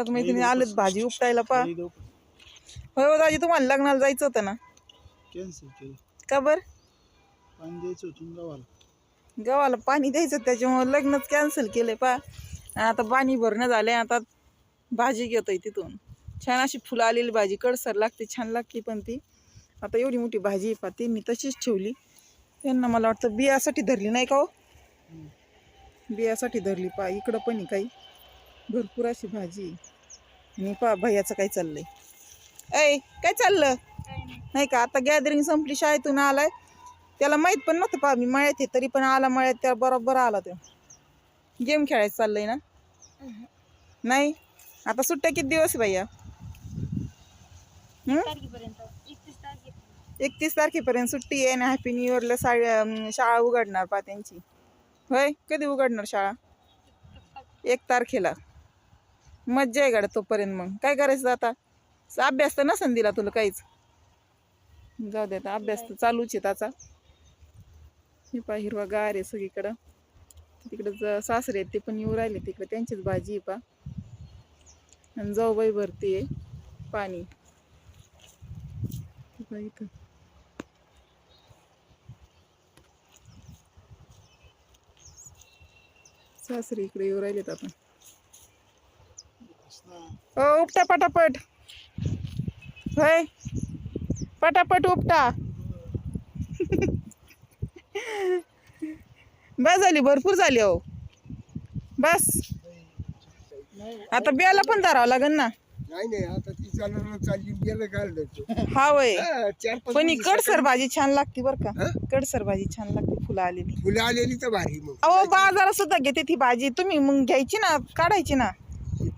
परत मैत्रिणी आलेत भाजी उपटायला पा. हो दाजी तुम्हाला लग्नाला जायचं होतं ना? कॅन्सल केलं. का बर? पाणी द्यायचं होतं ना गावाला गावाला पाणी द्यायचं त्याच्यामुळे लग्नच कॅन्सल केलंय पा. आता पाणी भरणं झालंय आता भाजी घेतोय तिथून. छान अशी फुलं आलेली भाजी कडसर लागते छान लागते पण ती. आता एवढी मोठी भाजी आहे पा ती मी तशीच ठेवली. त्यांना मला वाटतं बियासाठी धरली नाही का हो? बियासाठी धरली पा इकडं पण आहे काही. भरपूर अशी भाजी आणि पा भैयाचं काय चाललंय. ऐ काय चाललं? नाही का आता गॅदरिंग संपली शाळेतून आलाय. त्याला माहीत पण नव्हतं पा मी मळ्यात आहे तरी पण आला मळ्यात त्या बरोबर आला तो. गेम खेळायचं चाललंय ना? नाही? आता सुट्ट्या किती दिवस आहे भैया? एकतीस तारखेपर्यंत सुट्टी आहे ना हॅपी न्यू इयरला शाळा उघडणार पा त्यांची. होय? कधी उघडणार शाळा? एक तारखेला. मज्जा आहे गाड्या तोपर्यंत मग. काय करायचं आता? अभ्यास तर नसन दिला तुला काहीच. जाऊ दे आता अभ्यास तर चालूच आहे त्याचा हे पा हिरवा गार आहे सगळीकडं. तिकडं ज- सासरे आहेत ते पण येऊ राहिले तिकडे. त्यांचीच भाजी आहे पा. आणि जाऊबाई भरती आहे पाणी. इथं. सासरे इकडे येऊ राहिलेत आता हो उपटा पटापट. होय? पटापट उपटा. बस झाली भरपूर झाली हो बस. आता बियाला पण धरावं लागेल ना. नाही नाही आता ती चालणार चालली गेलं काढलं हा वय चार पाच पण ही कडसर भाजी छान लागते बर का? कडसर भाजी छान लागते फुलं आलेली. फुलं आलेली तर भारी मग. अहो बाजारात सुद्धा घेते ती भाजी. तुम्ही मग घ्यायची ना काढायची ना.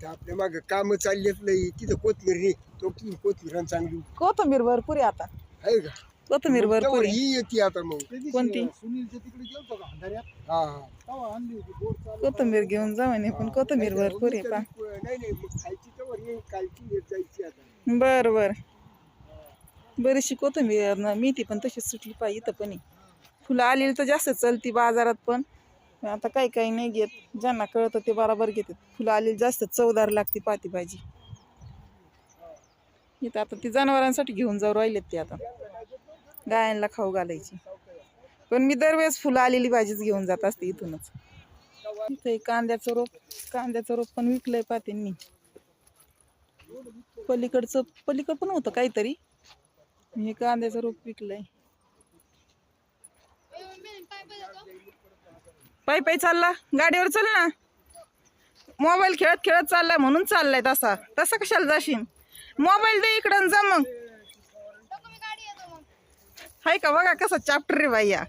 इथं आपल्या माग काम चाललेत नाही तिथं कोथमीर नाही तो ती कोथमीर आणि चांगली कोथंबीर भरपूर आहे आता. आहे का? कोथंबीर मग भरपूर तवर आहे. ही येते आता मग. कोणती? सुनीलच्या तिकडे गेलतो का अंधाऱ्यात? हा हा. आणली होती बोट चालू कोथंबीर घेऊन जाऊ म्हणे पण कोथंबीर भरपूर आहे पा नाही नाही मग खायची येईल कालची येत जायची आता. बर बर. बरीचशी कोथंबीर न- मेथी पण तशीच सुटली पाहिजे इथं पण आहे. फुलं आलेली तर जास्त चलती बाजारात पण. पण आता काही काही नाही घेत. ज्यांना कळतं ते बरोबर घेतात. फुलं आलेली जास्त चवदार लागते पाती भाजी. इथं आता ती जनावरांसाठी घेऊन जाऊ राहिलेत ते आता. गायांना खाऊ घालायची. पण मी दरवेळेस फुलं आलेली भाजीच घेऊन जात असते इथूनच. इथं कांद्याचं रोप कांद्याचं रोप पण विकलंय पातींनी पलीकडचं पलीकड पण होतं काहीतरी. हे कांद्याचं रोप विकलंय. पायी पायी चालला. गाडीवर चल ना. मोबाईल खेळत खेळत चाललाय म्हणून चाललाय तसा. तसा कशाला जाशील मोबाईल दे इकडं जा मग. हाय का बघा कसं चॅप्टर रे बाईया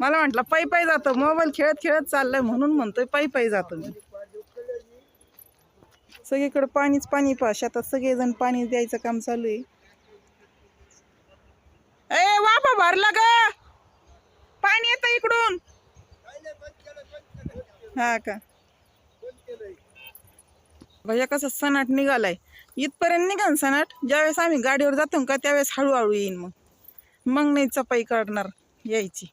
मला म्हटलं पायी पायी जातो. मोबाईल खेळत खेळत चाललाय म्हणून म्हणतोय पायी पायी जातो मी. सगळीकडे पाणीच पाणी पा शेतात सगळेजण पाणी द्यायचं काम चालू आहे. ए वापा भरला ग. पाणी येतं इकडून. हा का? भैया कसं सणाट निघालाय. इथपर्यंत निघा सनाट सणाट. ज्यावेळेस आम्ही गाडीवर जातो का त्यावेळेस हळूहळू येईन मग. मग नाही चपाई काढणार यायची.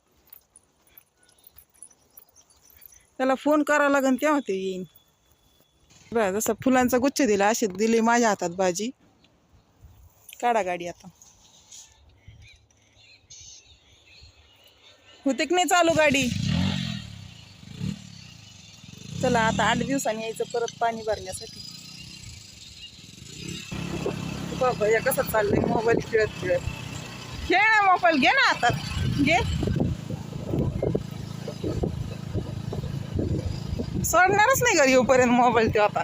त्याला फोन करावा लागेल तेव्हा ते येईन. बरं जसं फुलांचा गुच्छ दिला असे दिली माझ्या हातात भाजी. काढा गाडी आता. होते की नाही चालू गाडी? चला आता आठ दिवसांनी यायचं परत पाणी भरण्यासाठी. बाबा या कसं चाललंय? मोबाईल खेळत खेळत. खेळ ना मोबाईल घे ना आता. घे. सोडणारच नाही घरी येऊपर्यंत मोबाईल तो आता.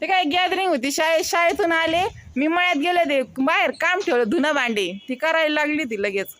ते काय गॅदरिंग होती शाळेत शाळेतून आले. मी मळ्यात गेले ते बाहेर काम ठेवलं धुणं भांडे. ती करायला लागली ती लगेच.